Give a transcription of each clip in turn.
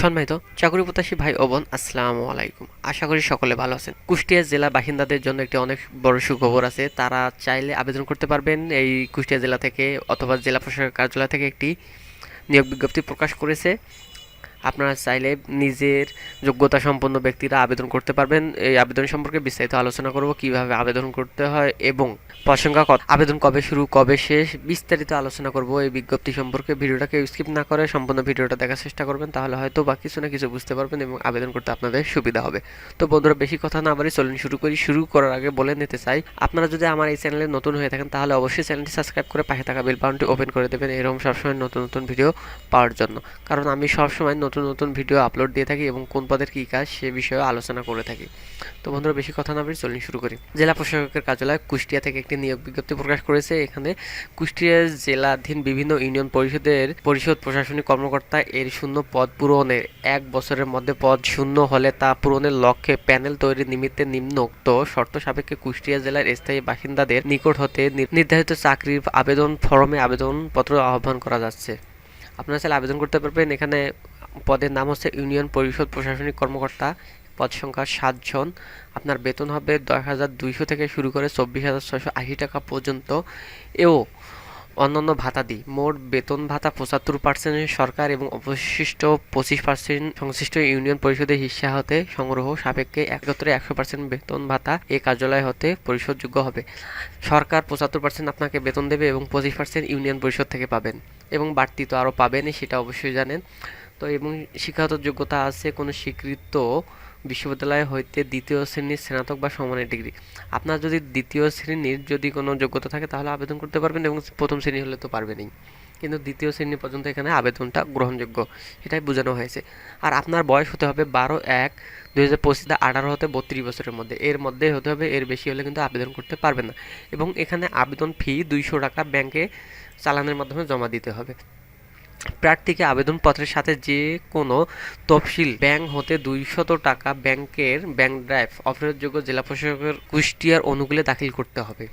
সম্মানিত চাকরি প্রত্যাশী ভাই ও বোন, আসসালামু আলাইকুম। আশা করি সকলে ভালো আছেন। কুষ্টিয়া জেলা বাসিন্দাদের জন্য একটি অনেক বড় সুখবর আছে। তারা চাইলে আবেদন করতে পারবেন এই কুষ্টিয়া জেলা থেকে অথবা জেলা প্রশাসক কার্যালয় থেকে একটি নিয়োগ বিজ্ঞপ্তি প্রকাশ করেছে। আপনারা চাইলে নিজের যোগ্যতা সম্পন্ন ব্যক্তিরা আবেদন করতে পারবেন। এই আবেদন সম্পর্কে বিস্তারিত আলোচনা করব, কীভাবে আবেদন করতে হয় এবং প্রসঙ্গা আবেদন কবে শুরু, কবে শেষ, বিস্তারিত আলোচনা করব এই বিজ্ঞপ্তি সম্পর্কে। ভিডিওটাকে স্কিপ না করে সম্পূর্ণ ভিডিওটা দেখার চেষ্টা করবেন, তাহলে হয়তো বা কিছু না কিছু বুঝতে পারবেন এবং আবেদন করতে আপনাদের সুবিধা হবে। তো বন্ধুরা, বেশি কথা না বাড়ি চলুন শুরু করি। শুরু করার আগে বলে নিতে চাই, আপনারা যদি আমার এই চ্যানেলে নতুন হয়ে থাকেন, তাহলে অবশ্যই চ্যানেলটি সাবস্ক্রাইব করে পাশে থাকা বেল বাটনটি ওপেন করে দেবেন। এরকম সবসময় নতুন নতুন ভিডিও পাওয়ার জন্য। কারণ আমি সবসময় নতুন নতুন ভিডিও আপলোড দিয়ে থাকি এবং কোন পদের কী কাজ সে বিষয়ে আলোচনা করে থাকি। তো বন্ধুরা, বেশি কথা না বলে চলুন শুরু করি। জেলা প্রশাসকের কার্যালয় কুষ্টিয়া থেকে একটি নিয়োগ বিজ্ঞপ্তি প্রকাশ করেছে। এখানে কুষ্টিয়া জেলাধীন বিভিন্ন ইউনিয়ন পরিষদের পরিষদ প্রশাসনিক কর্মকর্তা এর শূন্য পদ পূরণের এক বছরের মধ্যে পদ শূন্য হলে তা পূরণের লক্ষ্যে প্যানেল তৈরির নিমিত্তে নিম্নোক্ত শর্ত সাপেক্ষে কুষ্টিয়া জেলার স্থায়ী বাসিন্দাদের নিকট হতে নির্ধারিত চাকরির আবেদন ফরমে আবেদনপত্র আহ্বান করা যাচ্ছে। আপনারা চাইলে আবেদন করতে পারবেন। এখানে পদের নাম হচ্ছে ইউনিয়ন পরিষদ প্রশাসনিক কর্মকর্তা। পদ সংখ্যা সাতজন আপনার বেতন হবে দশ হাজার দুইশো থেকে শুরু করে চব্বিশ হাজার ছয়শো আশি টাকা পর্যন্ত। এও অন্যান্য ভাতাদি মোট বেতন ভাতা পঁচাত্তর পার্সেন্ট সরকার এবং অবশিষ্ট পঁচিশ পার্সেন্ট সংশ্লিষ্ট ইউনিয়ন পরিষদের হিসা হতে সংগ্রহ সাপেক্ষে একত্রে একশো পার্সেন্ট বেতন ভাতা এই কার্যালয় হতে পরিশোধযোগ্য হবে। সরকার পঁচাত্তর পার্সেন্ট আপনাকে বেতন দেবে এবং পঁচিশ পার্সেন্ট ইউনিয়ন পরিষদ থেকে পাবেন। এবং বাড়তি তো আরও পাবেনই, সেটা অবশ্যই জানেন। তো এবং শিক্ষাগত যোগ্যতা আছে, কোনো স্বীকৃত বিশ্ববিদ্যালয় হইতে দ্বিতীয় শ্রেণির স্নাতক বা সমানের ডিগ্রি। আপনার যদি দ্বিতীয় শ্রেণির যদি কোনো যোগ্যতা থাকে, তাহলে আবেদন করতে পারবেন এবং প্রথম শ্রেণি হলে তো পারবেনই। কিন্তু দ্বিতীয় শ্রেণি পর্যন্ত এখানে আবেদনটা গ্রহণযোগ্য সেটাই বোঝানো হয়েছে। আর আপনার বয়স হতে হবে বারো এক দু হাজার পঁচিশ আঠারো হতে বত্রিশ বছরের মধ্যে। এর মধ্যে হতে হবে, এর বেশি হলে কিন্তু আবেদন করতে পারবেন না। এবং এখানে আবেদন ফি দুইশো টাকা ব্যাংকে চালানের মাধ্যমে জমা দিতে হবে। প্রার্থীকে আবেদনপত্রের সাথে যে কোনো তফসিল ব্যাংক হতে দুইশত টাকা ব্যাংকের ব্যাংক ড্রাইভ অফারেরযোগ্য জেলা প্রশাসকের কুষ্টিয়ার অনুকূলে দাখিল করতে হবে।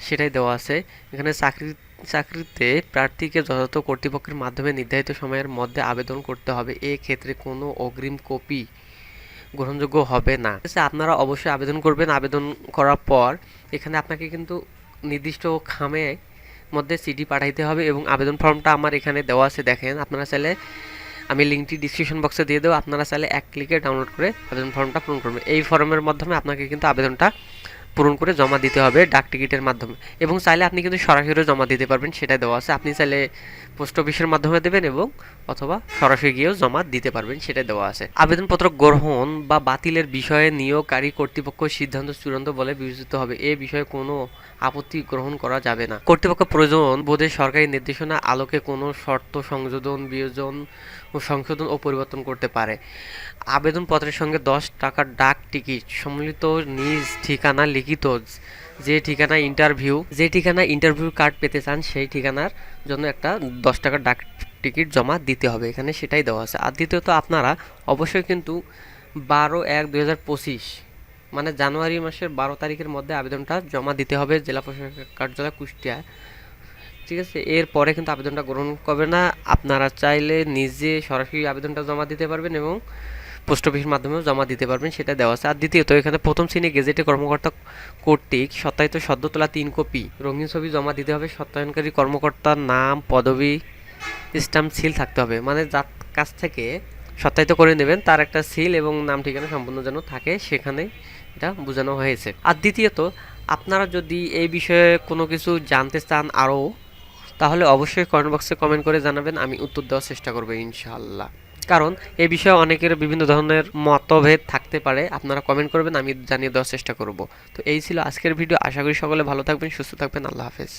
সেটাই দেওয়া আছে। এখানে চাকরি, চাকরিতে প্রার্থীকে যথাযথ কর্তৃপক্ষের মাধ্যমে নির্ধারিত সময়ের মধ্যে আবেদন করতে হবে। এ ক্ষেত্রে কোনো অগ্রিম কপি গ্রহণযোগ্য হবে না। আপনারা অবশ্যই আবেদন করবেন। আবেদন করার পর এখানে আপনাকে কিন্তু নির্দিষ্ট খামে মধ্যে সিডি পাঠাইতে হবে এবং আবেদন ফর্মটা আমার এখানে দেওয়া আছে, দেখেন। আপনারা চাইলে আমি লিঙ্কটি ডিসক্রিপশন বক্সে দিয়ে দেবো। আপনারা চাইলে এক ক্লিকে ডাউনলোড করে আবেদন ফর্মটা পূরণ করবেন। এই ফর্মের মাধ্যমে আপনাকে কিন্তু আবেদনটা পূরণ করে জমা দিতে হবে ডাক টিকিটের মাধ্যমে। এবং চাইলে আপনি কিন্তু সরাসরি জমা দিতে পারবেন সেটা দেওয়া আছে। আপনি চাইলে পোস্ট অফিসের মাধ্যমে দেবেন এবং অথবা সরাসরি গিয়েও জমা দিতে পারবেন সেটা দেওয়া আছে। আবেদনপত্র গ্রহণ বা বাতিলের বিষয়ে নিয়োগকারী কর্তৃপক্ষ সিদ্ধান্ত চূড়ান্ত বলে বিবেচিত হবে। এ বিষয়ে কোনো আপত্তি গ্রহণ করা যাবে না। কর্তৃপক্ষ প্রয়োজন বোধে সরকারি নির্দেশনা আলোকে কোনো শর্ত সংযোজন, বিয়োজন ও সংশোধন ও পরিবর্তন করতে পারে। আবেদনপত্রের সঙ্গে দশ টাকার ডাক টিকিট সম্মিলিত নিজ ঠিকানা লিখিত যে ঠিকানা ইন্টারভিউ যে ঠিকানা ইন্টারভিউ কার্ড পেতে চান সেই ঠিকানার জন্য একটা দশ টাকার ডাক টিকিট জমা দিতে হবে। এখানে সেটাই দেওয়া আছে। আর দ্বিতীয়ত আপনারা অবশ্যই কিন্তু বারো এক দুই মানে জানুয়ারি মাসের বারো তারিখের মধ্যে আবেদনটা জমা দিতে হবে। জেলা প্রশাসক কার্যালয় কুষ্টিয়ায়। ঠিক আছে? এরপরে কিন্তু আবেদনটা গ্রহণ করবে না। আপনারা চাইলে নিজে সরাসরি আবেদনটা জমা দিতে পারবেন এবং পোস্ট অফিসের মাধ্যমেও জমা দিতে পারবেন, সেটা দেওয়া আছে। আর দ্বিতীয়ত, এখানে প্রথম শ্রেণি গেজেটে কর্মকর্তা কর্তৃক সত্যায়িত সদ্য তোলা তিন কপি, রঙিন ছবি জমা দিতে হবে। সত্যায়নকারী কর্মকর্তার নাম, পদবি, স্ট্যাম্প, সিল থাকতে হবে। মানে যার কাছ থেকে সত্যায়িত করে নেবেন, তার একটা সিল এবং নাম ঠিকানা সম্পূর্ণ যেন থাকে, সেখানে এটা বোঝানো হয়েছে। আর দ্বিতীয়ত, আপনারা যদি এই বিষয়ে কোনো কিছু জানতে চান আরও তাহলে অবশ্যই কমেন্ট বক্সে কমেন্ট করে জানাবেন, আমি উত্তর দেওয়ার চেষ্টা করব ইনশাআল্লাহ। কারণ এ বিষয়ে অনেকের বিভিন্ন ধরনের মতভেদ থাকতে পারে, আপনারা কমেন্ট করবেন, আমি জানিয়ে দেওয়ার চেষ্টা করব। তো এই ছিল আজকের ভিডিও, আশা করি সকলে ভালো থাকবেন, সুস্থ থাকবেন, আল্লাহ হাফেজ।